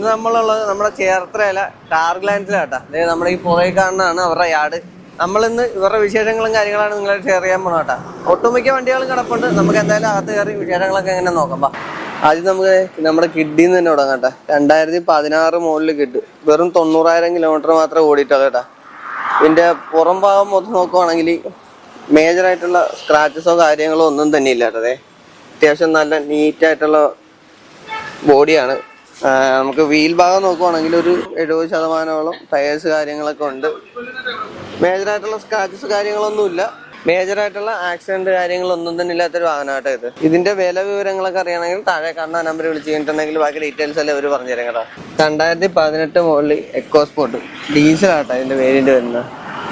ഇന്ന് നമ്മളുള്ളത് നമ്മുടെ ചേർത്തലയില ടാർഗ്ലാൻഡിലാട്ടാ അതായത് നമ്മുടെ ഈ പുറകെ കാണുന്നതാണ് അവരുടെ യാർഡ് നമ്മളിന്ന് ഇവരുടെ വിശേഷങ്ങളും കാര്യങ്ങളാണ് നിങ്ങളെ ഷെയർ ചെയ്യാൻ പോണ കേട്ടാ ഒട്ടുമിക്ക വണ്ടികളും കിടപ്പുണ്ട്. നമുക്ക് എന്തായാലും അകത്ത് കയറി വിശേഷങ്ങളൊക്കെ എങ്ങനെ നോക്കാം. ആദ്യം നമുക്ക് നമ്മുടെ കിഡ്ഡിന്ന് തന്നെ തുടങ്ങാം കേട്ടാ രണ്ടായിരത്തി പതിനാറ് മുകളിൽ കിഡ് വെറും തൊണ്ണൂറായിരം കിലോമീറ്റർ മാത്രമേ ഓടിയിട്ടുള്ളൂ കേട്ടാ. ഇതിന്റെ പുറം ഭാഗം മൊത്തം നോക്കുവാണെങ്കിൽ മേജറായിട്ടുള്ള സ്ക്രാച്ചസോ കാര്യങ്ങളോ ഒന്നും തന്നെ ഇല്ല കേട്ടോ ദേ. അത്യാവശ്യം നല്ല നീറ്റായിട്ടുള്ള ബോഡിയാണ് നമുക്ക് വീൽ ഭാഗം നോക്കുവാണെങ്കിൽ ഒരു എഴുപത് ശതമാനോളം ടയേഴ്സ് കാര്യങ്ങളൊക്കെ ഉണ്ട്. മേജറായിട്ടുള്ള സ്ക്രാച്ചസ് കാര്യങ്ങളൊന്നുമില്ല. ആയിട്ടുള്ള ആക്സിഡന്റ് കാര്യങ്ങളൊന്നും തന്നെ ഇല്ലാത്തൊരു വാഹനമായിട്ട് ഇത്. ഇതിന്റെ വില വിവരങ്ങളൊക്കെ അറിയണമെങ്കിൽ താഴെ കാണുന്ന നമ്പർ വിളിച്ച് കഴിഞ്ഞിട്ടുണ്ടെങ്കിൽ ബാക്കി ഡീറ്റെയിൽസ് എല്ലാം അവർ പറഞ്ഞു തരാം കേട്ടോ. രണ്ടായിരത്തി പതിനെട്ട് മുകളിൽ എക്കോ സ്പോർട്ട് ഡീസലാട്ടോ ഇതിന്റെ വേരിയന്റ് വരുന്നത്.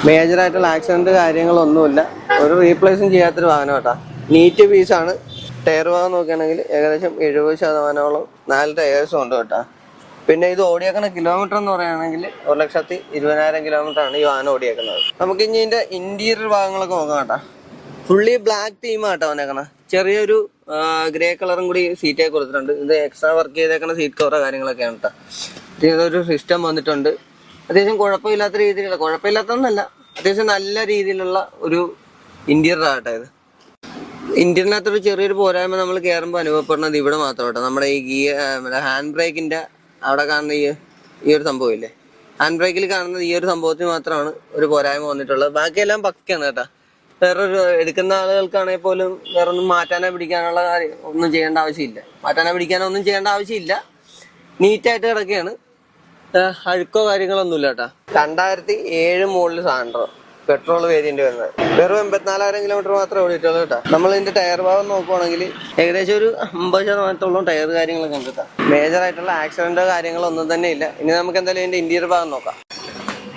മേജറായിട്ടുള്ള ആക്സിഡന്റ് കാര്യങ്ങളൊന്നുമില്ല. ഒരു റീപ്ലേസും ചെയ്യാത്തൊരു വാഹനം കേട്ടോ നീറ്റ് പീസാണ് ടയർ ഭാഗം നോക്കുകയാണെങ്കിൽ ഏകദേശം എഴുപത് ശതമാനമോളം നാല് ടയേഴ്സും ഉണ്ട് കേട്ടോ. പിന്നെ ഇത് ഓടിയേക്കുന്ന കിലോമീറ്റർ എന്ന് പറയുകയാണെങ്കിൽ ഒരു ലക്ഷത്തി ഇരുപതിനായിരം കിലോമീറ്റർ ആണ് ഈ വാഹനം ഓടിയേക്കുന്നത്. നമുക്ക് ഇനി ഇതിന്റെ ഇന്റീരിയർ ഭാഗങ്ങളൊക്കെ നോക്കാം കേട്ടോ. ഫുള്ളി ബ്ലാക്ക് തീമാട്ടോ വന്നേക്കണ. ചെറിയൊരു ഗ്രേ കളറും കൂടി സീറ്റൊക്കെ കൊടുത്തിട്ടുണ്ട്. ഇത് എക്സ്ട്രാ വർക്ക് ചെയ്തേക്കുന്ന സീറ്റ് കവറോ കാര്യങ്ങളൊക്കെയാണ് കേട്ടോ. ഇതൊരു സിസ്റ്റം വന്നിട്ടുണ്ട്. അത്യാവശ്യം കുഴപ്പമില്ലാത്ത രീതിയിലുള്ള കുഴപ്പമില്ലാത്തതെന്നല്ല അത്യാവശ്യം നല്ല രീതിയിലുള്ള ഒരു ഇന്റീരിയർ ആട്ടോ ഇത്. ഇന്ത്യനകത്തൊരു ചെറിയൊരു പോരായ്മ നമ്മൾ കയറുമ്പോൾ അനുഭവപ്പെടുന്നത് ഇവിടെ മാത്രം കേട്ടോ നമ്മുടെ ഈ ഗിയർ ഹാൻഡ് ബ്രേക്കിന്റെ അവിടെ കാണുന്ന ഈ ഈ ഒരു സംഭവം ഇല്ലേ? ഹാൻഡ് ബ്രേക്കിൽ കാണുന്ന ഈ ഒരു സംഭവത്തിന് മാത്രമാണ് ഒരു പോരായ്മ വന്നിട്ടുള്ളത്. ബാക്കിയെല്ലാം പക്കയാണ് കേട്ടോ. വേറൊരു എടുക്കുന്ന ആളുകൾക്കാണെങ്കിൽ പോലും വേറെ ഒന്നും മാറ്റാനോ പിടിക്കാനുള്ള കാര്യം ഒന്നും ചെയ്യേണ്ട ആവശ്യമില്ല. മാറ്റാനോ പിടിക്കാനോ ഒന്നും ചെയ്യേണ്ട ആവശ്യമില്ല. നീറ്റായിട്ട് കിടക്കുകയാണ് അഴുക്കോ കാര്യങ്ങളൊന്നുമില്ല കേട്ടോ. രണ്ടായിരത്തി ഏഴ് മുകളിൽ സാൻഡ്രോ. പെട്രോൾ വേരിയന്റ് വരുന്നത്. വെറും എൺപത്തിനാലായിരം കിലോമീറ്റർ മാത്രമേ ഓടിയിട്ടുള്ളൂ കേട്ടോ. നമ്മൾ ഇതിന്റെ ടയർ ഭാഗം നോക്കുവാണെങ്കിൽ ഏകദേശം ഒരു അമ്പത് ശതമാനത്തോളം ടയർ കാര്യങ്ങളൊക്കെ ഉണ്ട് കേട്ടോ. മേജർ ആയിട്ടുള്ള ആക്സിഡന്റോ കാര്യങ്ങളോ ഒന്നും തന്നെ ഇല്ല. ഇനി നമുക്ക് എന്തായാലും ഇതിന്റെ ഇന്റീരിയർ ഭാഗം നോക്കാം.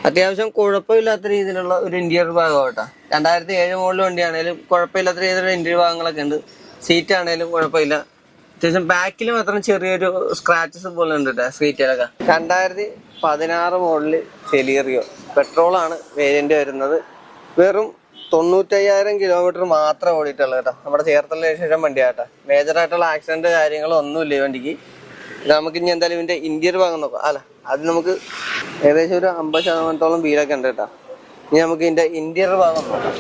അത്യാവശ്യം കുഴപ്പമില്ലാത്ത രീതിയിലുള്ള ഒരു ഇന്റീരിയർ ഭാഗം കേട്ടോ. രണ്ടായിരത്തി ഏഴ് മുകളിൽ വണ്ടിയാണേലും കുഴപ്പമില്ലാത്ത രീതിയിലുള്ള ഇന്റീരിയർ ഭാഗങ്ങളൊക്കെ ഉണ്ട്. സീറ്റ് ആണേലും കുഴപ്പമില്ല. അത്യാവശ്യം ബാക്കിൽ മാത്രം ചെറിയൊരു സ്ക്രാച്ചസ് പോലെ ഉണ്ട് കേട്ടോ സീറ്റിലൊക്കെ രണ്ടായിരത്തി പതിനാറ് മോഡൽ സെലീറിയോ പെട്രോൾ ആണ് വേരിയന്റ് വരുന്നത്. വെറും തൊണ്ണൂറ്റയ്യായിരം കിലോമീറ്റർ മാത്രം ഓടിയിട്ടുള്ളൂ കേട്ടോ. നമ്മുടെ ചേർത്തല ശേഷം വണ്ടിയാട്ടോ. മേജറായിട്ടുള്ള ആയിട്ടുള്ള ആക്സിഡന്റ് കാര്യങ്ങളോ ഒന്നുമില്ല ഈ വണ്ടിക്ക്. നമുക്ക് ഇനി എന്തായാലും ഇതിന്റെ ഇന്റീരിയർ ഭാഗം നോക്കാം. അല്ല അത് നമുക്ക് ഏകദേശം ഒരു അമ്പത് ശതമാനത്തോളം വീലൊക്കെ ഉണ്ട് കേട്ടോ. ഇനി നമുക്ക് ഇതിന്റെ ഇന്റീരിയർ ഭാഗം നോക്കാം.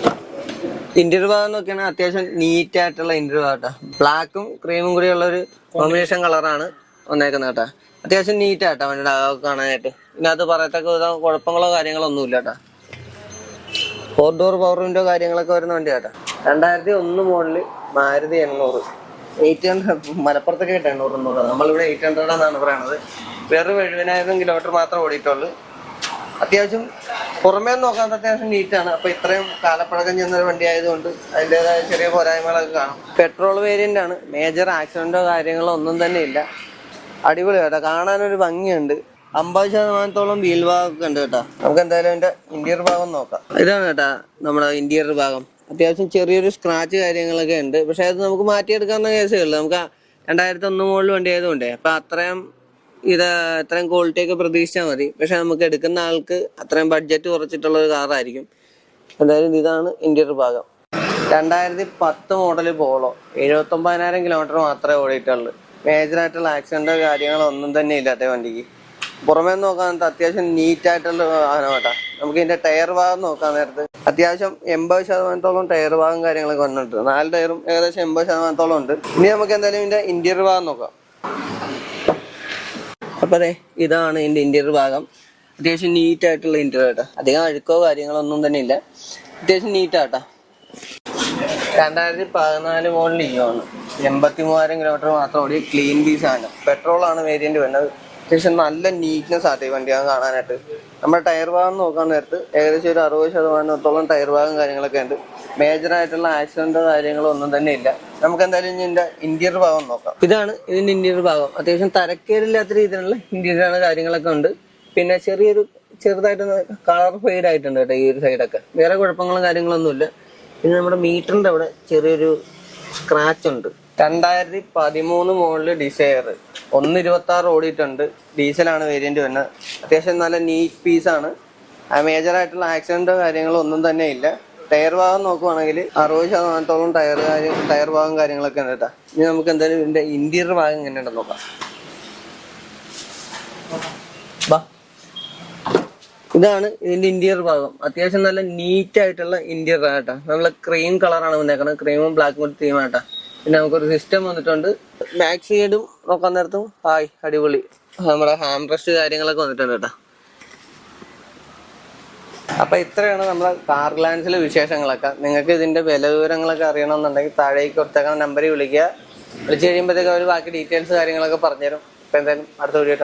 ഇന്റീരിയർ ഭാഗം നോക്കിയാണെങ്കിൽ അത്യാവശ്യം നീറ്റ് ആയിട്ടുള്ള ഇന്റീരിയർ ഭാഗം ബ്ലാക്കും ക്രീമും കൂടി ഉള്ള ഒരു കോമ്പിനേഷൻ കളറാണ് വന്നേക്കുന്നത് കേട്ടോ. അത്യാവശ്യം നീറ്റ് ആട്ടോ വണ്ടിയുടെ അകമൊക്കെ കാണാനായിട്ട്. ഇതിനകത്ത് പറയത്തക്ക വിധം കുഴപ്പങ്ങളോ കാര്യങ്ങളോ ഒന്നുമില്ല കേട്ടോ ഫോർ ഡോർ പവർ വിൻഡോ കാര്യങ്ങളൊക്കെ വരുന്ന വണ്ടി കേട്ടോ രണ്ടായിരത്തി ഒന്ന് മോഡൽ മാരുതി എണ്ണൂറ് എയ്റ്റ് ഹൺഡ്രഡ് മലപ്പുറത്തൊക്കെ ആയിട്ട് എണ്ണൂറ് എണ്ണൂറ്. നമ്മളിവിടെ എയ്റ്റ് ഹൺഡ്രഡ് എന്നാണ് പറയണത്. വേറൊരു എഴുപതിനായിരം കിലോമീറ്റർ മാത്രം ഓടിയിട്ടുള്ളൂ. അത്യാവശ്യം പുറമേ നോക്കാൻ അത്യാവശ്യം നീറ്റാണ് അപ്പൊ ഇത്രയും കാലപ്പഴക്കം ചെന്നൊരു വണ്ടി ആയതുകൊണ്ട് അതിന്റെതായ ചെറിയ പോരായ്മകളൊക്കെ കാണും. പെട്രോൾ വേരിയന്റ് ആണ്. മേജർ ആക്സിഡന്റോ കാര്യങ്ങളോ ഒന്നും തന്നെ ഇല്ല. അടിപൊളി കേട്ടോ. കാണാനൊരു ഭംഗിയുണ്ട്. അമ്പത് ശതമാനത്തോളം വീൽ ഭാഗമൊക്കെ ഉണ്ട് കേട്ടോ. നമുക്ക് എന്തായാലും അതിന്റെ ഇന്റീരിയർ ഭാഗം നോക്കാം. ഇതാണ് കേട്ടാ നമ്മുടെ ഇന്റീരിയർ ഭാഗം. അത്യാവശ്യം ചെറിയൊരു സ്ക്രാച്ച് കാര്യങ്ങളൊക്കെ ഉണ്ട്. പക്ഷെ അത് നമുക്ക് മാറ്റിയെടുക്കാവുന്ന കേസേ ഉള്ളൂ. നമുക്ക് രണ്ടായിരത്തി ഒന്ന് മുകളിൽ വണ്ടി ആയതുകൊണ്ടേ. അപ്പൊ അത്രയും ഇത് അത്രയും ക്വാളിറ്റി ഒക്കെ പ്രതീക്ഷിച്ചാൽ മതി. പക്ഷെ നമുക്ക് എടുക്കുന്ന ആൾക്ക് അത്രയും ബഡ്ജറ്റ് കുറച്ചിട്ടുള്ള ഒരു കാറായിരിക്കും എന്തായാലും ഇതാണ് ഇന്റീരിയർ ഭാഗം. രണ്ടായിരത്തി പത്ത് മോഡൽ പോളോ എഴുപത്തി ഒമ്പതിനായിരം കിലോമീറ്റർ മാത്രമേ ഓടിയിട്ടുള്ളൂ. മേജർ ആയിട്ടുള്ള ആക്സിഡന്റോ കാര്യങ്ങളോ ഒന്നും തന്നെ ഇല്ലാത്ത വണ്ടിക്ക്. പുറമേ നോക്കാൻ അത്യാവശ്യം നീറ്റ് ആയിട്ടുള്ള വാഹനം കേട്ടാ നമുക്ക് ഇതിന്റെ ടയർ ഭാഗം നോക്കാൻ നേരത്ത്. അത്യാവശ്യം എൺപത് ശതമാനത്തോളം ടയർ ഭാഗം കാര്യങ്ങളൊക്കെ വന്നിട്ടുണ്ട്. നാല് ടയറും ഏകദേശം എൺപത് ശതമാനത്തോളം ഉണ്ട്. ഇനി നമുക്ക് എന്തായാലും ഇതിന്റെ ഇന്റീരിയർ ഭാഗം നോക്കാം. അപ്പൊ അതെ ഇതാണ് ഇതിന്റെ ഇന്റീരിയർ ഭാഗം. അത്യാവശ്യം നീറ്റ് ആയിട്ടുള്ള ഇന്റീരിയർ കേട്ടോ അധികം അഴുക്കോ കാര്യങ്ങളോ ഒന്നും തന്നെ ഇല്ല. അത്യാവശ്യം നീറ്റ് ആട്ടാ. രണ്ടായിരത്തി പതിനാല് മോഡൽ ഇയോ ആണ് എൺപത്തി മൂവായിരം കിലോമീറ്റർ മാത്രം ഓടി ക്ലീൻ പീസാണ് പെട്രോൾ ആണ് വേരിയന്റ് വരുന്നത്. അത്യാവശ്യം നല്ല നീറ്റ്നെസ് ആട്ടെ ഈ വണ്ടി കാണാനായിട്ട്. നമ്മുടെ ടയർ ഭാഗം നോക്കാൻ നേരത്ത് ഏകദേശം ഒരു അറുപത് ശതമാനത്തോളം ടയർ ഭാഗം കാര്യങ്ങളൊക്കെ ഉണ്ട്. മേജർ ആയിട്ടുള്ള ആക്സിഡന്റോ കാര്യങ്ങളോ ഒന്നും തന്നെ ഇല്ല. നമുക്ക് എന്തായാലും ഇതിന്റെ ഇന്റീരിയർ ഭാഗം നോക്കാം. ഇതാണ് ഇതിന്റെ ഇന്റീരിയർ ഭാഗം. അത്യാവശ്യം തരക്കേടില്ലാത്ത രീതിയിലുള്ള ഇന്റീരിയർ ആണ് കാര്യങ്ങളൊക്കെ ഉണ്ട്. പിന്നെ ചെറിയൊരു ചെറുതായിട്ട് കളർ ഫെയ്ഡ് ആയിട്ടുണ്ട് കേട്ടോ ഈ ഒരു സൈഡൊക്കെ വേറെ കുഴപ്പങ്ങളും കാര്യങ്ങളൊന്നുമില്ല. പിന്നെ നമ്മുടെ മീറ്ററിന്റെ അവിടെ ചെറിയൊരു സ്ക്രാച്ച് ഉണ്ട്. രണ്ടായിരത്തി പതിമൂന്ന് മോഡൽ ഡിസയർ ഒന്ന് ഇരുപത്തി ആറ് ഓടിയിട്ടുണ്ട് ഡീസലാണ് വേരിയന്റ് വരുന്നത്. അത്യാവശ്യം നല്ല നീറ്റ് പീസാണ് മേജർ ആയിട്ടുള്ള ആക്സിഡന്റോ കാര്യങ്ങളോ ഒന്നും തന്നെ ഇല്ല. ടയർ ഭാഗം നോക്കുവാണെങ്കിൽ അറുപത് ശതമാനത്തോളം ടയർ കാര്യം ടയർ ഭാഗം കാര്യങ്ങളൊക്കെ ഉണ്ട് കേട്ടോ. ഇനി നമുക്ക് എന്തായാലും ഇതിന്റെ ഇന്റീരിയർ ഭാഗം എങ്ങനെയുണ്ടെന്ന് നോക്കാം. ഇതാണ് ഇതിന്റെ ഇന്റീരിയർ ഭാഗം. അത്യാവശ്യം നല്ല നീറ്റ് ആയിട്ടുള്ള ഇന്റീരിയർ ആട്ടാ നമ്മൾ ക്രീം കളറാണ് വന്നേക്കുന്നത് ക്രീമും ബ്ലാക്കും കൂടി തീം ആട്ടാ. പിന്നെ നമുക്കൊരു സിസ്റ്റം വന്നിട്ടുണ്ട്. ബാക്ക് സൈഡും നോക്കാൻ നേരത്തും. ഹായ് അടിപൊളി. നമ്മുടെ ഹാം റെസ്റ്റ് കാര്യങ്ങളൊക്കെ വന്നിട്ടുണ്ട് കേട്ടോ. അപ്പൊ ഇത്രയാണ് നമ്മുടെ കാർ ഗ്ലാൻസിലെ വിശേഷങ്ങളൊക്കെ. നിങ്ങൾക്ക് ഇതിന്റെ വില വിവരങ്ങളൊക്കെ അറിയണമെന്നുണ്ടെങ്കിൽ താഴേക്ക് കൊടുത്തേക്കാൻ നമ്പറിൽ വിളിക്കുക. വിളിച്ചു കഴിയുമ്പോഴത്തേക്ക് അവർ ബാക്കി ഡീറ്റെയിൽസ് കാര്യങ്ങളൊക്കെ പറഞ്ഞുതരും. അപ്പൊ എന്തായാലും അടുത്ത വീഡിയോ